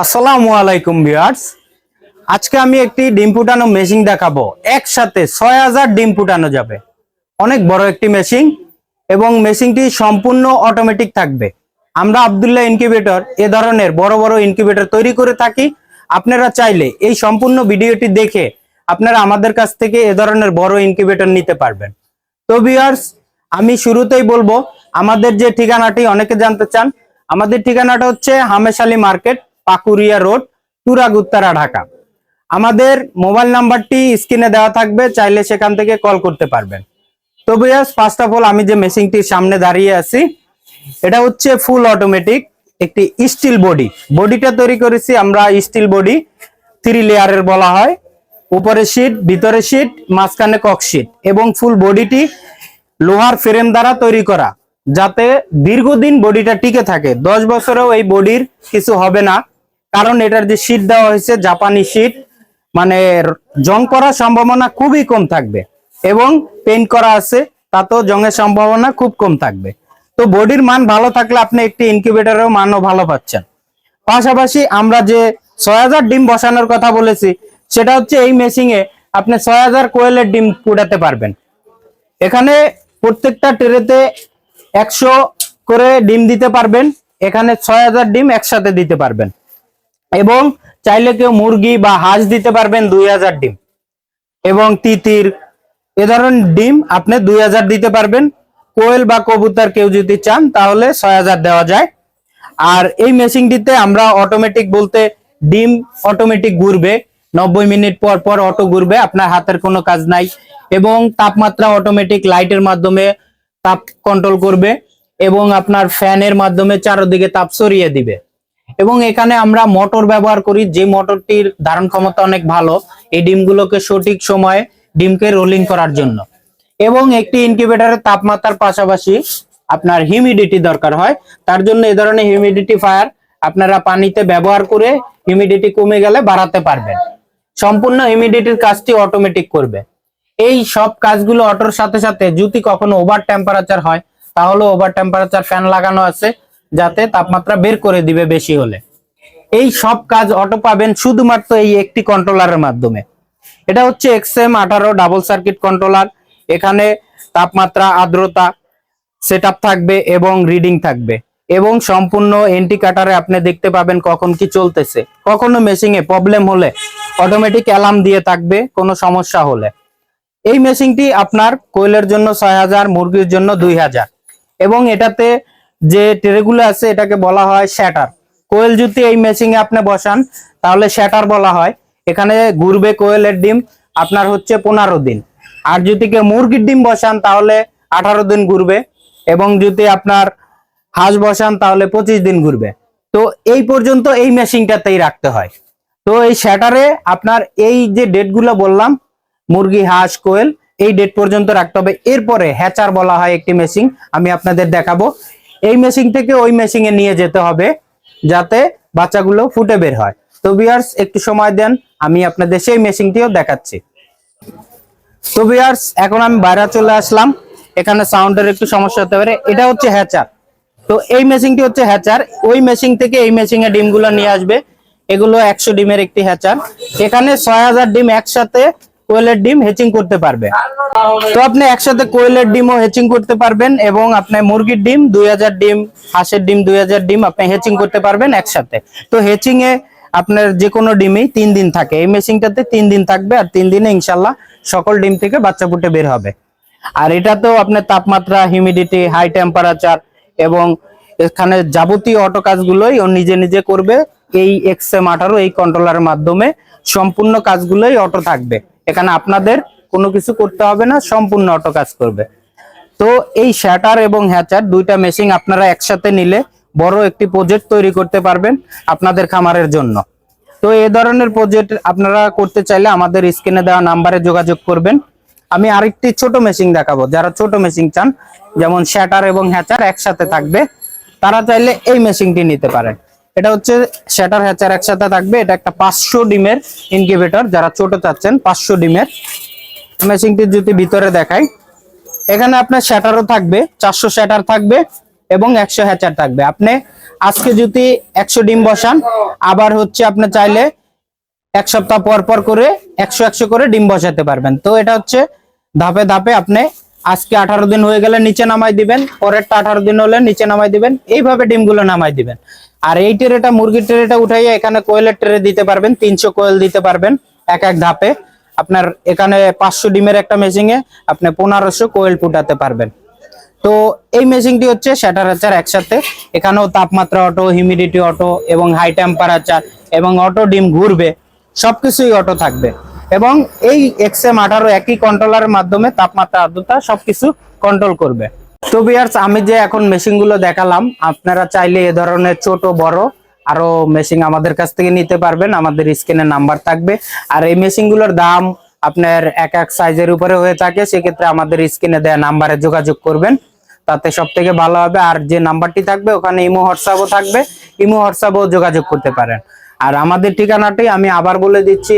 আসসালামু আলাইকুম ভিউয়ার্স। আজকে আমি একটি ডিম ফুটানো মেশিন দেখাবো। একসাথে ছয় হাজার ডিম ফুটানো যাবে। অনেক বড় একটি মেশিন এবং মেশিনটি সম্পূর্ণ অটোমেটিক থাকবে। আমরা আবদুল্লাহ ইনকিউবেটর এ ধরনের বড় বড় ইনকিউবেটর তৈরি করে থাকি। আপনারা চাইলে এই সম্পূর্ণ ভিডিওটি দেখে আপনারা আমাদের কাছ থেকে এ ধরনের বড় ইনকিউবেটর নিতে পারবেন। তো ভিউয়ার্স, আমি শুরুতেই বলব, আমাদের যে ঠিকানাটি অনেকে জানতে চান, আমাদের ঠিকানাটা হচ্ছে হামেশালি মার্কেট পাকুরিয়া রোড, তুরাগুত্তারা, ঢাকা। আমাদের মোবাইল নাম্বারটি স্ক্রিনে দেওয়া থাকবে, চাইলে সেখান থেকে কল করতে পারবেন। তো ফার্স্ট অফ অল আমি যে মেশিনটির সামনে দাঁড়িয়ে আছি, এটা হচ্ছে ফুল অটোমেটিক একটি স্টিল বডি বডিটা তৈরি করেছি আমরা স্টিল বডি থ্রি লেয়ারের বলা হয়। উপরে শীট ভিতরে শীট মাঝখানে কক শীট এবং ফুল বডিটি লোহার ফ্রেম দ্বারা তৈরি করা, যাতে দীর্ঘদিন বডিটা টিকে থাকে। দশ বছরেও এই বডির কিছু হবে না। কারণ এটার যে শীট দেওয়া হয়েছে, জাপানি শীট মানে জং করার সম্ভাবনা খুবই কম থাকবে এবং পেন্ট করা আছে, তাতেও জংয়ের সম্ভাবনা খুব কম থাকবে। তো বডির মান ভালো থাকলে আপনি একটি ইনকিউবেটরের মানও ভালো পাচ্ছেন। পাশাপাশি আমরা যে ছয় হাজার ডিম বসানোর কথা বলেছি, সেটা হচ্ছে এই মেশিনে আপনি ছয় হাজার কোয়েলের ডিম ফুটাতে পারবেন। এখানে প্রত্যেকটা ট্রেতে একশো করে ডিম দিতে পারবেন, এখানে ছয় হাজার ডিম একসাথে দিতে পারবেন। এবং চাইলে কেউ মুরগি বা হাঁস দিতে পারবেন দুই হাজার ডিম। এবং তিতির, এ ধরনের ডিম আপনি দুই হাজার দিতে পারবেন। কোয়েল বা কবুতর কেউ যদি চান, তাহলে ছয় হাজার দেওয়া যায়। আর এই মেশিনটিতে আমরা অটোমেটিক বলতে ডিম অটোমেটিক ঘুরবে। নব্বই মিনিট পর পর অটো ঘুরবে, আপনার হাতের কোনো কাজ নাই। এবং তাপমাত্রা অটোমেটিক লাইটের মাধ্যমে তাপ কন্ট্রোল করবে এবং আপনার ফ্যানের মাধ্যমে চারদিকে তাপ সরিয়ে দিবে। এবং এখানে আমরা মোটর ব্যবহার করি। যে মোটরটির ধারণ ক্ষমতা অনেক ভালো, এই ডিমগুলোকে সঠিক সময়ে ডিমকে রোলিং করার জন্য। এবং একটি ইনকিউবেটরের তাপমাত্রার পাশাপাশি আপনার হিউমিডিটি দরকার হয়। তার জন্য এই ধরনের হিউমিডিটি ফায়ার আপনারা পানিতে ব্যবহার করে হিউমিডিটি কমে গেলে বাড়াতে পারবেন। সম্পূর্ণ হিউমিডিটির কাজটি অটোমেটিক করবে। এই সব কাজগুলো অটোর সাথে সাথে যদি কখনো ওভার টেম্পারেচার হয়, তাহলে ওভার টেম্পারেচার ফ্যান লাগানো আছে। যাতে তাপমাত্রা বের করে দিবে বেশি হলে। এই সব কাজ অটো পাবেন শুধুমাত্র এই একটি কন্ট্রোলারের মাধ্যমে। এটা হচ্ছে এক্সএম আঠারো ডাবল সার্কিট কন্ট্রোলার এখানে তাপমাত্রা, আর্দ্রতা সেট থাকবে এবং রিডিং থাকবে। এবং সম্পূর্ণ এন্টি কাটারে আপনি দেখতে পাবেন কখন কি চলতেছে। কখনো মেশিনে প্রবলেম হলে অটোমেটিক অ্যালার্ম দিয়ে থাকবে, কোনো সমস্যা হলে। এই মেশিনটি আপনার কোয়েলের জন্য ছয় হাজার, মুরগির জন্য দুই হাজার। এবং এটাতে যে ট্রেগুলো আছে, এটাকে বলা হয় শ্যাটার। কোয়েল যদি এই মেশিনে আপনি বসান, তাহলে শ্যাটার বলা হয়। এখানে ঘুরবে কোয়েলের ডিম, আপনার হচ্ছে পনেরো দিন। আর যদি কেউ মুরগির ডিম বসান, তাহলে আঠারো দিন ঘুরবে। এবং যদি আপনার হাঁস বসান, তাহলে পঁচিশ দিন ঘুরবে। তো এই পর্যন্ত এই মেশিনটাতেই রাখতে হয়। তো এই শ্যাটারে আপনার এই যে ডেটগুলো বললাম, মুরগি, হাঁস, কোয়েল, এই ডেট পর্যন্ত রাখতে হবে। এরপরে হ্যাচার বলা হয় একটি মেশিন, আমি আপনাদের দেখাবো। এই মেশিন থেকে ওই মেশিনে নিয়ে যেতে হবে, যাতে বাচ্চাগুলো ফুটে বের হয়। তো বিয়ার্স একটু সময় দেন, আমি আপনাদের সেই মেশিনটিও দেখাচ্ছি। তো বিয়ার্স এখন আমি বাইরে চলে আসলাম। এখানে সাউন্ডের একটু সমস্যা হতে পারে। এটা হচ্ছে হ্যাচার তো এই মেশিনটি হচ্ছে হ্যাচার ওই মেশিন থেকে এই মেশিনে ডিমগুলো নিয়ে আসবে। এগুলো একশো ডিমের একটি হ্যাচার এখানে ছয় হাজার ডিম একসাথে কোয়েলের ডিম হেচিং করতে পারবে। তো আপনি একসাথে কোয়েলের ডিমও হেচিং করতে পারবেন এবং আপনি মুরগির ডিম দুই হাজার ডিম, হাঁসের ডিম দুই হাজার ডিম আপনি হেচিং করতে পারবেন একসাথে। তো হেচিং এ আপনার যে কোনো ডিমই তিন দিন থাকে। এই মেশিনটাতে তিন দিন থাকবে আর তিন দিনে ইনশাল্লাহ সকল ডিম থেকে বাচ্চা ফুটে বের হবে। আর এটাতেও আপনার তাপমাত্রা হিউমিডিটি হাই টেম্পারেচার এবং এখানে যাবতীয় অটো কাজগুলোই ও নিজে নিজে করবে। এই এক্সএম আঠারো এই কন্ট্রোলারের মাধ্যমে সম্পূর্ণ কাজগুলোই অটো থাকবে। এখানে আপনাদের কোনো কিছু করতে হবে না, সম্পূর্ণ অটো কাজ করবে। তো এই শ্যাটার এবং হ্যাচার দুইটা মেশিন আপনারা একসাথে নিলে বড় একটি প্রজেক্ট তৈরি করতে পারবেন আপনাদের খামারের জন্য। তো এই ধরনের প্রজেক্ট আপনারা করতে চাইলে আমাদের স্ক্রিনে দেওয়া নাম্বারে যোগাযোগ করবেন। আমি আরেকটি ছোট মেশিন দেখাবো, যারা ছোট মেশিন চান, যেমন শ্যাটার এবং হ্যাচার একসাথে থাকবে, তারা চাইলে এই মেশিনটি নিতে পারেন। এটা হচ্ছে শ্যাটার হ্যাচার একসাথে থাকবে। এটা একটা পাঁচশো ডিমের ইনকিউবেটর যারা ছোট চাচ্ছেন, পাঁচশো ডিমের। মেশিনটি যদি ভিতরে দেখাই। এখানে আপনার শ্যাটারও থাকবে, চারশো শ্যাটার থাকবে এবং একশো হ্যাচার থাকবে। আপনি আজকে যদি একশো ডিম বসান, আবার হচ্ছে আপনি চাইলে এক সপ্তাহ পর পর করে একশো একশো করে ডিম বসাতে পারবেন। তো এটা হচ্ছে ধাপে ধাপে আপনি আজকে আঠারো দিন হয়ে গেলে নিচে নামাই দিবেন, পরেরটা আঠারো দিন হলে নিচে নামাই দিবেন। এইভাবে ডিমগুলো নামাই দিবেন। আর এই ট্রেটা, মুরগির ট্রেটা উঠাইয়া এখানে কোয়েলের ট্রে দিতে পারবেন, তিনশো কোয়েল দিতে পারবেন, এক এক ধাপে। আপনার এখানে পাঁচশো ডিমের একটা মেশিনে আপনি পনেরোশো কোয়েল ফুটাতে পারবেন। তো এই মেশিনটি হচ্ছে স্যাটারাচার একসাথে। এখানেও তাপমাত্রা অটো হিউমিডিটি অটো এবং হাই টেম্পারেচার এবং অটো ডিম ঘুরবে, সবকিছুই অটো থাকবে। এবং এই এক্সএম আঠারো একই কন্ট্রোলারের মাধ্যমে তাপমাত্রা, আর্দ্রতা সবকিছু কন্ট্রোল করবে। তো বিয়ার্স আমি যে এখন মেশিনগুলো দেখালাম, আপনারা চাইলে এ ধরনের ছোট, বড় আরও মেশিন আমাদের কাছ থেকে নিতে পারবেন। আমাদের স্ক্রিনে নাম্বার থাকবে। আর এই মেশিনগুলোর দাম আপনার এক এক সাইজের উপরে হয়ে থাকে। সেক্ষেত্রে আমাদের স্ক্রিনে দেওয়া নাম্বারে যোগাযোগ করবেন। তাতে সব থেকে ভালো হবে। আর যে নাম্বারটি থাকবে, ওখানে ইমো হোয়াটসঅ্যাপও থাকবে। ইমো হোয়াটসঅ্যাপও যোগাযোগ করতে পারেন। আর আমাদের ঠিকানাটি আমি আবার বলে দিচ্ছি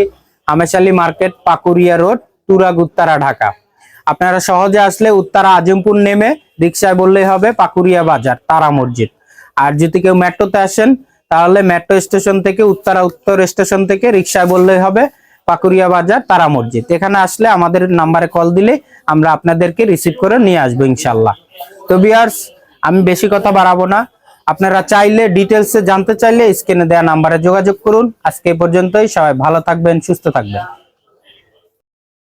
আমেশালি মার্কেট পাকুরিয়া রোড তুরাগ উত্তরা ঢাকা। আপনারা সহজে আসলে উত্তরা আজিমপুর নেমে রিক্সায় বললেই হবে পাকুরিয়া বাজার, তারা মসজিদ। আর যদি কেউ মেট্রোতে আসেন, তাহলে মেট্রো স্টেশন থেকে, উত্তরা উত্তর স্টেশন থেকে রিক্সায় বললেই হবে পাকুরিয়া বাজার, তারা মসজিদ। এখানে আসলে আমাদের নাম্বারে কল দিলে আমরা আপনাদেরকে রিসিভ করে নিয়ে আসব ইনশাল্লাহ তো বিয়ার্স আমি বেশি কথা বাড়াবো না। আপনারা চাইলে ডিটেলসে জানতে চাইলে স্ক্রিনে দেওয়া নাম্বারে যোগাযোগ করুন। আজকে এই পর্যন্তই। সবাই ভালো থাকবেন, সুস্থ থাকবেন।